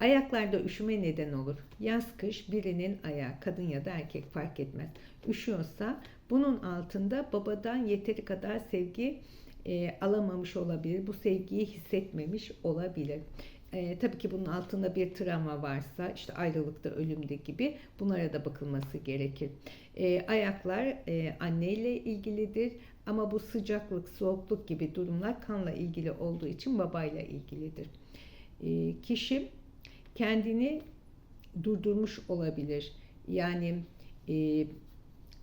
Ayaklarda üşüme neden olur. Yaz kış birinin ayağı kadın ya da erkek fark etmez. Üşüyorsa bunun altında babadan yeteri kadar sevgi e, alamamış olabilir. Bu sevgiyi hissetmemiş olabilir. E, tabii ki bunun altında bir travma varsa işte ayrılıkta, ölümde gibi bunlara da bakılması gerekir. E, ayaklar e, anne ile ilgilidir ama bu sıcaklık, soğukluk gibi durumlar kanla ilgili olduğu için babayla ilgilidir. E, kişi kendini durdurmuş olabilir. Yani e,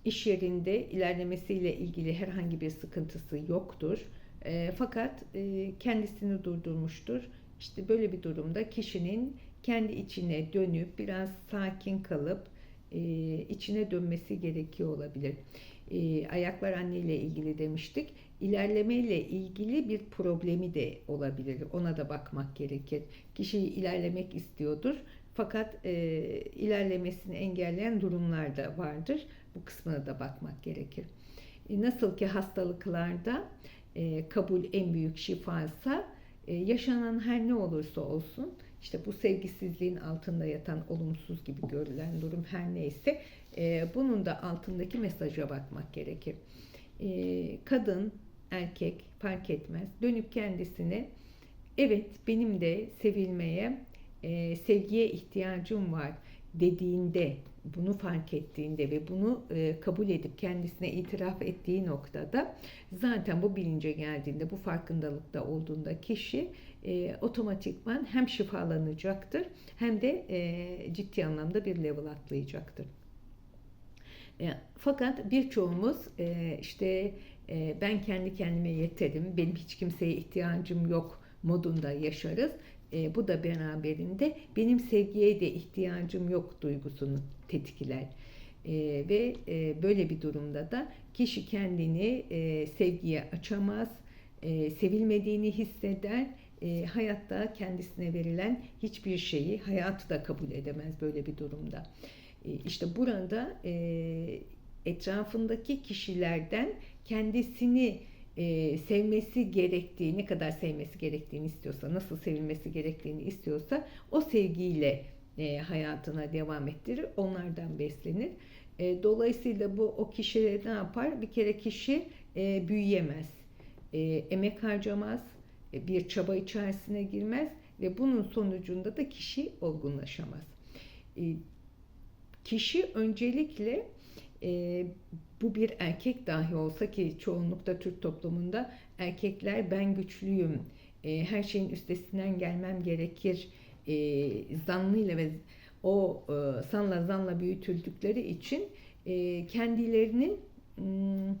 iş yerinde ilerlemesiyle ilgili herhangi bir sıkıntısı yoktur. E, fakat e, kendisini durdurmuştur. İşte böyle bir durumda kişinin kendi içine dönüp biraz sakin kalıp e, içine dönmesi gerekiyor olabilir. E, ayaklar anne ile ilgili demiştik. İlerleme ile ilgili bir problemi de olabilir. Ona da bakmak gerekir. Kişi ilerlemek istiyordur. Fakat e, ilerlemesini engelleyen durumlar da vardır. Bu kısmına da bakmak gerekir. E, nasıl ki hastalıklarda e, kabul en büyük şifaysa e, yaşanan her ne olursa olsun işte bu sevgisizliğin altında yatan olumsuz gibi görülen durum her neyse e, bunun da altındaki mesaja bakmak gerekir. E, kadın, erkek fark etmez. Dönüp kendisine evet benim de sevilmeye, e, sevgiye ihtiyacım var dediğinde, bunu fark ettiğinde ve bunu e, kabul edip kendisine itiraf ettiği noktada zaten bu bilince geldiğinde, bu farkındalıkta olduğunda kişi e, otomatikman hem şifalanacaktır hem de e, ciddi anlamda bir level atlayacaktır. E, fakat birçoğumuz e, işte e, ben kendi kendime yeterim, benim hiç kimseye ihtiyacım yok modunda yaşarız. E, bu da beraberinde benim sevgiye de ihtiyacım yok duygusunu tetikler. E, ve e, böyle bir durumda da kişi kendini e, sevgiye açamaz, e, sevilmediğini hisseder, e, hayatta kendisine verilen hiçbir şeyi hayatı da kabul edemez böyle bir durumda. E, işte burada e, etrafındaki kişilerden kendisini e, sevmesi gerektiği, ne kadar sevmesi gerektiğini istiyorsa, nasıl sevilmesi gerektiğini istiyorsa o sevgiyle e, hayatına devam ettirir, onlardan beslenir. E, dolayısıyla bu o kişiye ne yapar? Bir kere kişi e, büyüyemez, e, emek harcamaz, e, bir çaba içerisine girmez ve bunun sonucunda da kişi olgunlaşamaz. E, kişi öncelikle e, bu bir erkek dahi olsa ki çoğunlukta Türk toplumunda erkekler ben güçlüyüm, e, her şeyin üstesinden gelmem gerekir e, zannıyla ve o e, sanla zanla büyütüldükleri için e, kendilerinin m,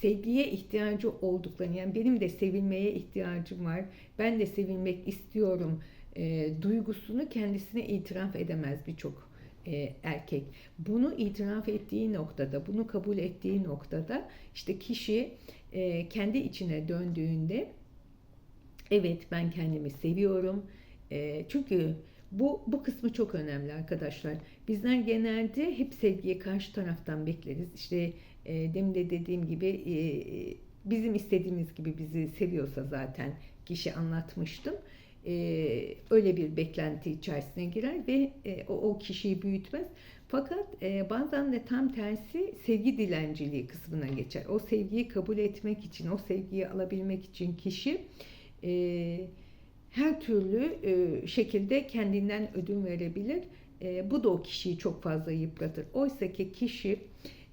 sevgiye ihtiyacı olduklarını yani benim de sevilmeye ihtiyacım var, ben de sevilmek istiyorum e, duygusunu kendisine itiraf edemez birçok e, erkek. Bunu itiraf ettiği noktada, bunu kabul ettiği noktada işte kişi e, kendi içine döndüğünde evet ben kendimi seviyorum. E, çünkü bu, bu kısmı çok önemli arkadaşlar. Bizler genelde hep sevgiyi karşı taraftan bekleriz. İşte e, demin de dediğim gibi e, bizim istediğimiz gibi bizi seviyorsa zaten kişi anlatmıştım e, öyle bir beklenti içerisine girer ve e, o, o kişiyi büyütmez. Fakat e, bazen de tam tersi sevgi dilenciliği kısmına geçer. O sevgiyi kabul etmek için, o sevgiyi alabilmek için kişi e, her türlü e, şekilde kendinden ödün verebilir. E, bu da o kişiyi çok fazla yıpratır. Oysa ki kişi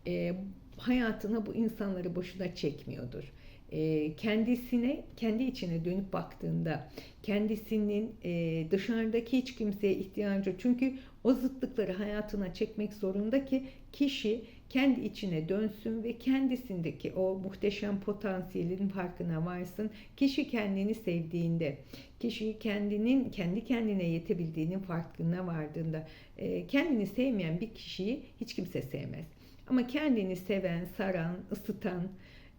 e, hayatına bu insanları boşuna çekmiyordur e, kendisine, kendi içine dönüp baktığında kendisinin e, dışarıdaki hiç kimseye ihtiyacı çünkü o zıtlıkları hayatına çekmek zorunda ki kişi kendi içine dönsün ve kendisindeki o muhteşem potansiyelin farkına varsın. Kişi kendini sevdiğinde, kişi kendinin kendi kendine yetebildiğinin farkına vardığında, e, kendini sevmeyen bir kişiyi hiç kimse sevmez. Ama kendini seven, saran, ısıtan,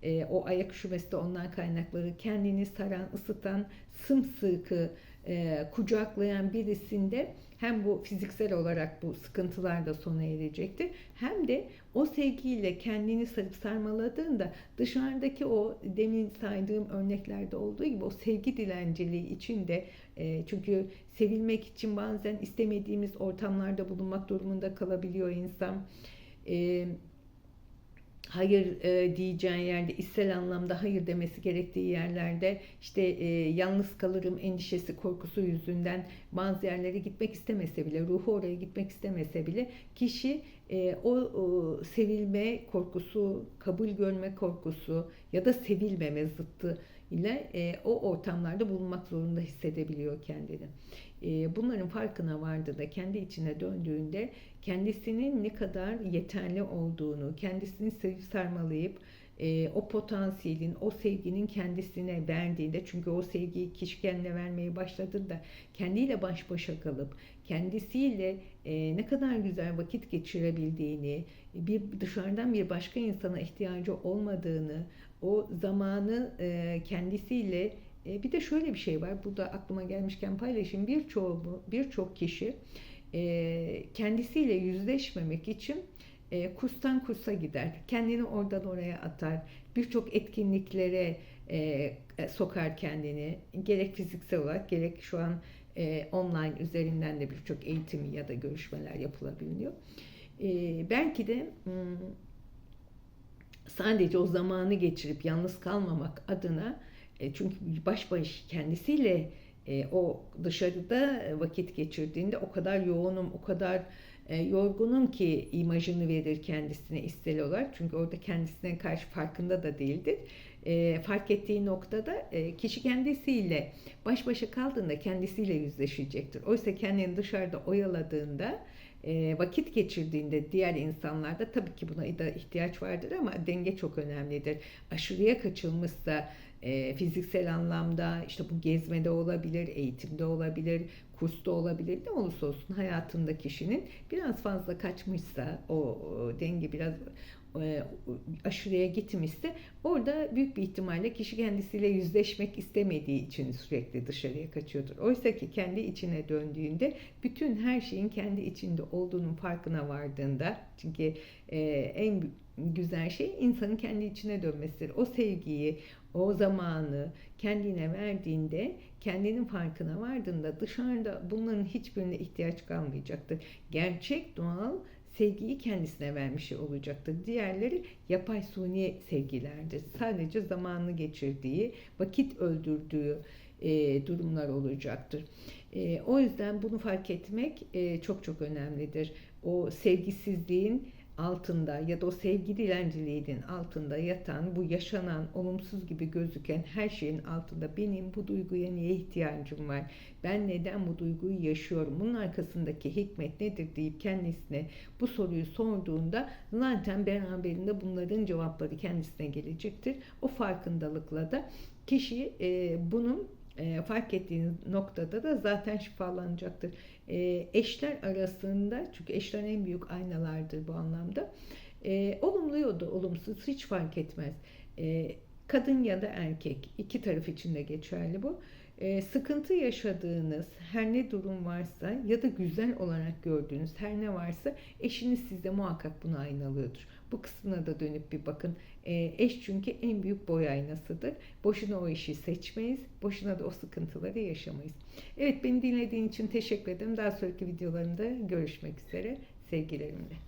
e, o ayak üşümesi de ondan kaynakları kendini saran, ısıtan, sımsıkı e, kucaklayan birisinde hem bu fiziksel olarak bu sıkıntılar da sona erecektir. Hem de o sevgiyle kendini sarıp sarmaladığında dışarıdaki o demin saydığım örneklerde olduğu gibi o sevgi dilenciliği içinde E, çünkü sevilmek için bazen istemediğimiz ortamlarda bulunmak durumunda kalabiliyor insan. E, hayır e, diyeceğin yerde, içsel anlamda hayır demesi gerektiği yerlerde işte e, yalnız kalırım endişesi, korkusu yüzünden bazı yerlere gitmek istemese bile, ruhu oraya gitmek istemese bile kişi e, o, o sevilme korkusu, kabul görme korkusu ya da sevilmeme zıttı ile e, o ortamlarda bulunmak zorunda hissedebiliyor kendini. E, bunların farkına vardığında, kendi içine döndüğünde kendisinin ne kadar yeterli olduğunu, kendisini sevip sarmalayıp e, o potansiyelin, o sevginin kendisine verdiğinde çünkü o sevgiyi kişi kendine vermeye başladığında kendiyle baş başa kalıp kendisiyle e, ne kadar güzel vakit geçirebildiğini, bir dışarıdan bir başka insana ihtiyacı olmadığını, o zamanı e, kendisiyle e, bir de şöyle bir şey var. Burada aklıma gelmişken paylaşayım. Birçoğu birçok kişi e, kendisiyle yüzleşmemek için e, kurstan kursa gider. Kendini oradan oraya atar. Birçok etkinliklere e, sokar kendini. Gerek fiziksel olarak gerek şu an e, online üzerinden de birçok eğitim ya da görüşmeler yapılabiliyor. E, belki de hmm, sadece o zamanı geçirip yalnız kalmamak adına e, çünkü baş baş kendisiyle e, o dışarıda vakit geçirdiğinde o kadar yoğunum, o kadar e, yorgunum ki imajını verir kendisine istel olarak. Çünkü orada kendisine karşı farkında da değildir. Fark ettiği noktada kişi kendisiyle baş başa kaldığında kendisiyle yüzleşecektir. Oysa kendini dışarıda oyaladığında vakit geçirdiğinde diğer insanlarda tabii ki buna da ihtiyaç vardır ama denge çok önemlidir. Aşırıya kaçılmışsa e, fiziksel anlamda işte bu gezmede olabilir, eğitimde olabilir, kursta olabilir ne olursa olsun hayatında kişinin biraz fazla kaçmışsa o, denge biraz aşırıya gitmişse orada büyük bir ihtimalle kişi kendisiyle yüzleşmek istemediği için sürekli dışarıya kaçıyordur. Oysa ki kendi içine döndüğünde bütün her şeyin kendi içinde olduğunun farkına vardığında çünkü e, en güzel şey insanın kendi içine dönmesidir. O sevgiyi, o zamanı kendine verdiğinde, kendinin farkına vardığında dışarıda bunların hiçbirine ihtiyaç kalmayacaktır. Gerçek doğal sevgiyi kendisine vermiş olacaktır. Diğerleri yapay suni sevgilerdir. Sadece zamanını geçirdiği, vakit öldürdüğü e, durumlar olacaktır. E, o yüzden bunu fark etmek e, çok çok önemlidir. O sevgisizliğin altında ya da o sevgi dilenciliğinin altında yatan, bu yaşanan, olumsuz gibi gözüken her şeyin altında benim bu duyguya niye ihtiyacım var? Ben neden bu duyguyu yaşıyorum? Bunun arkasındaki hikmet nedir deyip kendisine bu soruyu sorduğunda zaten beraberinde bunların cevapları kendisine gelecektir. O farkındalıkla da kişi e, bunun e, fark ettiğiniz noktada da zaten şifalanacaktır. E, eşler arasında çünkü eşler en büyük aynalardır bu anlamda. E, olumlu ya da olumsuz hiç fark etmez. Kadın ya da erkek iki taraf için de geçerli bu. E, sıkıntı yaşadığınız her ne durum varsa ya da güzel olarak gördüğünüz her ne varsa eşiniz sizde muhakkak bunu aynalıyordur. Bu kısmına da dönüp bir bakın. E, eş çünkü en büyük boy aynasıdır. Boşuna o işi seçmeyiz. Boşuna da o sıkıntıları yaşamayız. Evet beni dinlediğin için teşekkür ederim. Daha sonraki videolarımda görüşmek üzere. Sevgilerimle.